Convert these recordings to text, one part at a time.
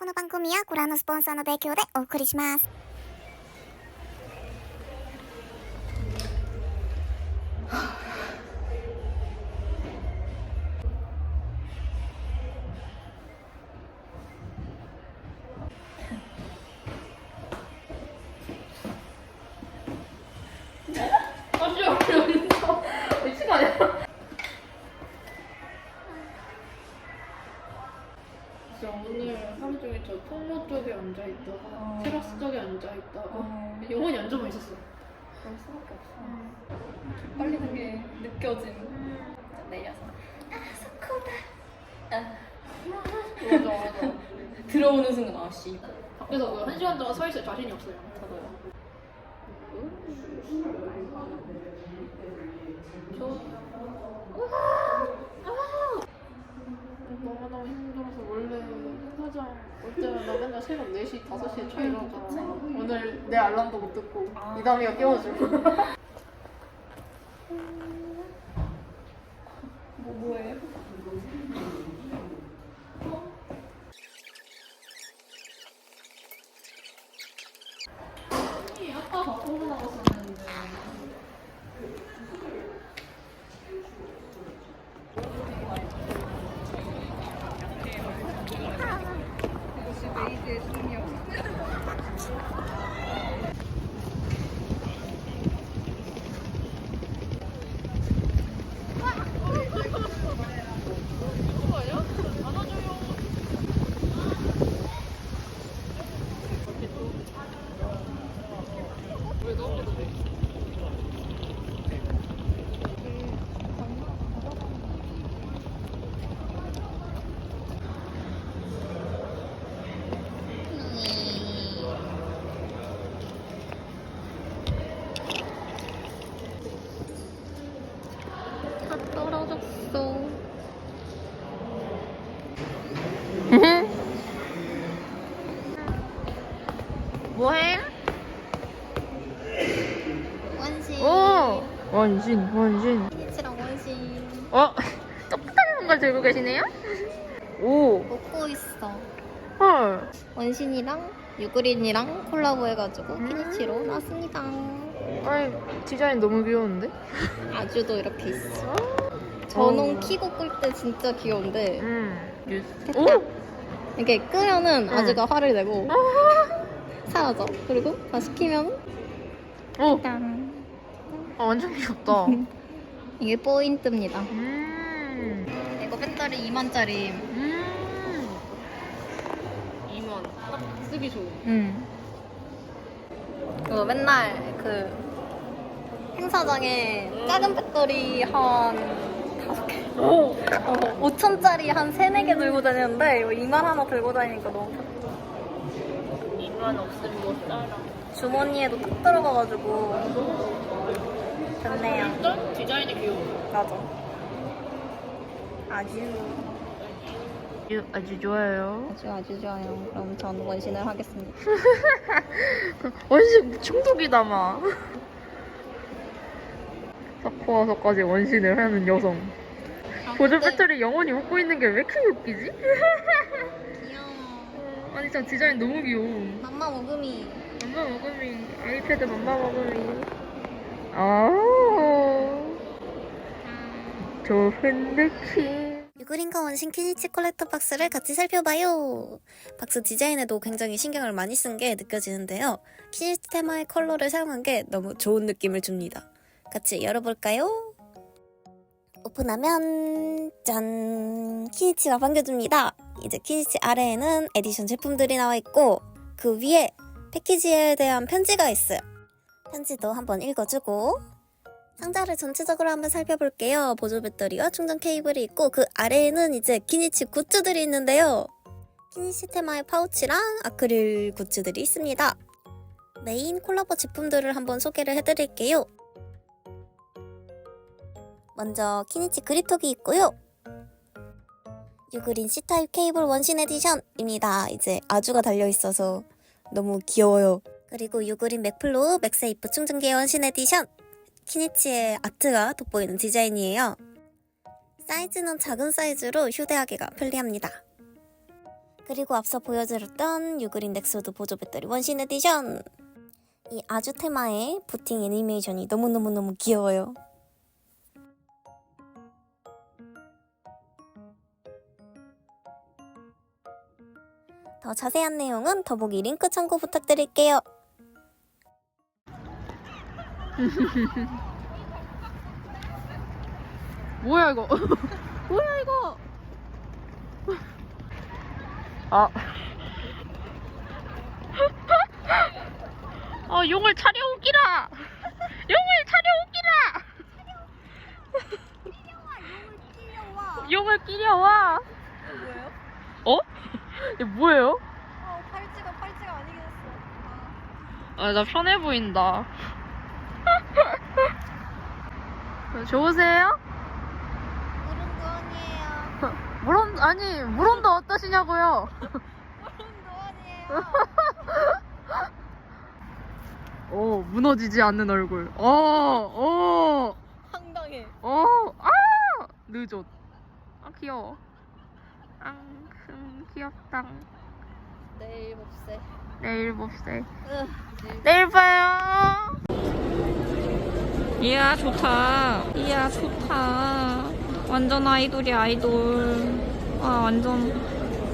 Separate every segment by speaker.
Speaker 1: この番組はご覧のスポンサーの提供でお送りします。
Speaker 2: 어. 영원히 앉아만 있었어.
Speaker 3: 그럴 수밖에 없어. 빨리는 게 느껴짐. 내려서.
Speaker 2: 맞아 맞아.
Speaker 3: 들어오는 순간 아씨.
Speaker 2: 밖에서 그한 시간 동안 서 있을 자신이 없어요. 저도요. 너무너무 힘들어서 원래 행사장 올나 맨날 새벽 4시, 5시에 쳐 일어나잖아. 오늘 내 알람도 못 듣고
Speaker 3: 아.
Speaker 2: 이담이가 깨워주고.
Speaker 3: 뭐 뭐해?
Speaker 2: 아까 바꾸고 나갔었는데.
Speaker 3: 다 떨어졌어.
Speaker 4: 뭐해?
Speaker 3: 원신.
Speaker 4: 오! 원신, 원신.
Speaker 3: 치랑 원신.
Speaker 4: 어? 똑같은 걸 들고 계시네요? 오!
Speaker 3: 먹고 있어.
Speaker 4: 헐.
Speaker 3: 원신이랑 유그린이랑 콜라보 해가지고
Speaker 4: 음.
Speaker 3: 키니치로 나왔습니다.
Speaker 4: 아이, 디자인 너무 귀여운데?
Speaker 3: 아주도 이렇게 있어. 전원
Speaker 4: 어.
Speaker 3: 키고 끌 때 진짜 귀여운데
Speaker 4: 음.
Speaker 3: 됐다.
Speaker 4: 오!
Speaker 3: 이렇게 끄면은
Speaker 4: 응.
Speaker 3: 아주가 화를 내고 사라져. 그리고 다 시 키면
Speaker 4: 오!
Speaker 3: 짠.
Speaker 4: 아, 완전 귀엽다.
Speaker 3: 이게 포인트입니다.
Speaker 4: 음.
Speaker 3: 이거 배터리 2만짜리.
Speaker 4: 음.
Speaker 2: 2만. 딱 쓰기 좋은.
Speaker 3: 응. 이거 맨날 그 행사장에 작은 배터리 한 다섯 개.
Speaker 4: 오!
Speaker 3: 어, 5천짜리 한 세네 개 들고 다니는데 이거 2만 하나 들고 다니니까 너무 편해.
Speaker 2: 2만 없으면 못 살아.
Speaker 3: 주머니에도 딱 들어가가지고 좋네요.
Speaker 2: 일단 디자인이 귀여워.
Speaker 3: 맞아. 아주
Speaker 4: 아주, 아주 좋아요.
Speaker 3: 아주 아주 좋아요. 그럼 전 원신을 하겠습니다.
Speaker 4: 원신 중독이다 마. 사코와서까지 원신을 하는 여성. 보조
Speaker 3: 근데-
Speaker 4: 배터리 영원히 웃고 있는 게 왜 이렇게 웃기지? 아니 진짜 디자인 너무 귀여워.
Speaker 3: 맘마 모금이.
Speaker 4: 맘마 먹음이 아이패드 맘마 먹음이. 아 좋은 느낌.
Speaker 1: 유그린과 원신 키니치 컬렉터 박스를 같이 살펴봐요. 박스 디자인에도 굉장히 신경을 많이 쓴 게 느껴지는데요. 키니치 테마의 컬러를 사용한 게 너무 좋은 느낌을 줍니다. 같이 열어볼까요? 오픈하면 짠! 키니치가 반겨줍니다. 이제 키니치 아래에는 에디션 제품들이 나와 있고 그 위에 패키지에 대한 편지가 있어요. 편지도 한번 읽어주고 상자를 전체적으로 한번 살펴볼게요. 보조 배터리와 충전 케이블이 있고 그 아래에는 이제 키니치 굿즈들이 있는데요. 키니치 테마의 파우치랑 아크릴 굿즈들이 있습니다. 메인 콜라보 제품들을 한번 소개를 해드릴게요. 먼저 키니치 그립톡이 있고요. 유그린 C타입 케이블 원신 에디션입니다. 이제 아주가 달려있어서 너무 귀여워요. 그리고 유그린 맥플로우 맥세이프 충전기 원신 에디션 키니치의 아트가 돋보이는 디자인이에요. 사이즈는 작은 사이즈로 휴대하기가 편리합니다. 그리고 앞서 보여드렸던 유그린 넥소드 보조 배터리 원신 에디션! 이 아주 테마의 부팅 애니메이션이 너무너무너무 귀여워요. 더 자세한 내용은 더보기 링크 참고 부탁드릴게요.
Speaker 2: 뭐야 이거? 뭐야 이거? 아.
Speaker 4: 어, 용을 차려오기라! 용을 차려오기라! 용을 끼려와!
Speaker 3: 뭐예요?
Speaker 4: 어? 이게 뭐예요?
Speaker 3: 어, 팔찌가 팔찌가 아니긴 했어.
Speaker 4: 아, 나 편해 보인다. 좋으세요?
Speaker 3: 무릉도 아니에요.
Speaker 4: 물온, 아니, 물온도 어떠시냐고요?
Speaker 3: 무릉도 아니에요.
Speaker 4: 오, 무너지지 않는 얼굴. 어, 어,
Speaker 3: 황당해.
Speaker 4: 어, 아! 늦었. 아, 귀여워. 귀엽다.
Speaker 3: 내일 봅세.
Speaker 4: 내일 봅세.
Speaker 3: 으.
Speaker 4: 내일 봐요. 이야, 좋다. 이야, 좋다. 완전 아이돌이 아이돌. 와, 완전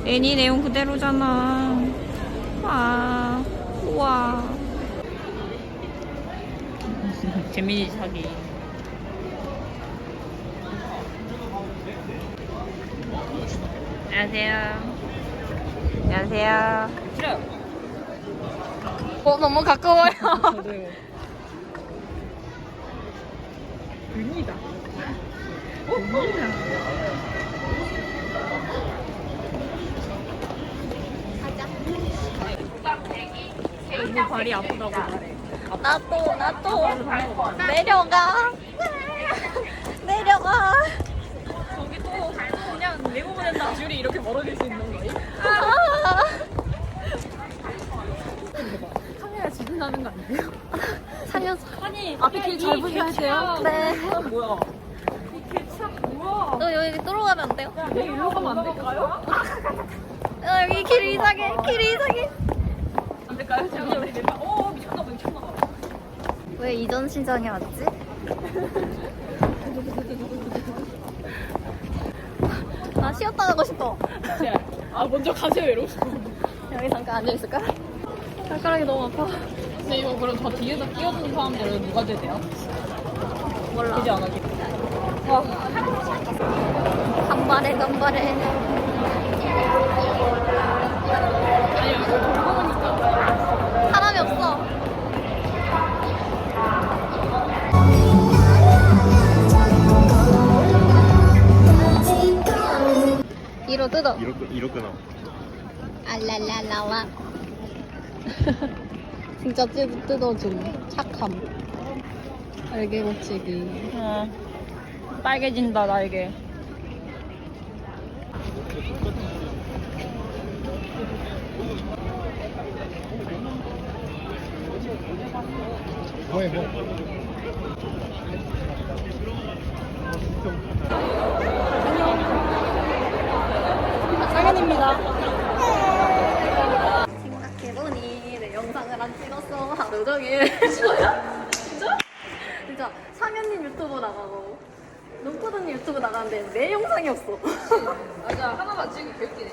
Speaker 4: 애니 내용 그대로잖아. 와, 우와. 재민이 사기. 안녕하세요. 안녕하세요. 어, 너무 가까워요. 너무 발이 아프다고.
Speaker 3: 나도 나도. 내려가.
Speaker 4: 그냥 내고 보낸다. 줄이 이렇게 멀어질 수 있는 거예요?
Speaker 3: 아.
Speaker 4: 카메라 지진나는 거 아니에요?
Speaker 3: 살려줘.
Speaker 4: 아니, 앞에 보셔야 돼요.
Speaker 3: 네.
Speaker 4: 뭐야?
Speaker 3: 너 여기 들어가면 안 돼요?
Speaker 4: 내 일로 가면 안 될까요?
Speaker 3: 어, 여기 길 이상해. 길 이상해.
Speaker 4: 안 될까요? 우리 내가 어 미쳤나 봐 미쳤나 봐.
Speaker 3: 왜 이전 시장에 왔지? 나 쉬었다 가고 싶어.
Speaker 4: 아 먼저 가세요 이러고 싶어.
Speaker 3: 여기 잠깐 앉아 있을까? 발가락이 너무 아파.
Speaker 4: 근데 이거 그럼 저 뒤에서 끼어드는 사람들은 누가 되세요?
Speaker 3: 몰라.
Speaker 4: 되지 않아?
Speaker 3: 간발해 간발해.
Speaker 4: 오니까.
Speaker 3: 사람이 없어. 이로 뜯어.
Speaker 5: 이렇게 이렇게 나
Speaker 3: 알랄랄라와. 진짜 뜯, 뜯어줌. 착함. 알게 고치기.
Speaker 4: 어 빨개진다 날개.
Speaker 5: 뭐해 뭐
Speaker 3: 생각해보니 내 영상을 안 찍었어 하루 종일. 상현님 유튜브 나가고 눈코드님 유튜브 나가는데 내 영상이 없어.
Speaker 4: 맞아 하나만 찍기 개웃기네.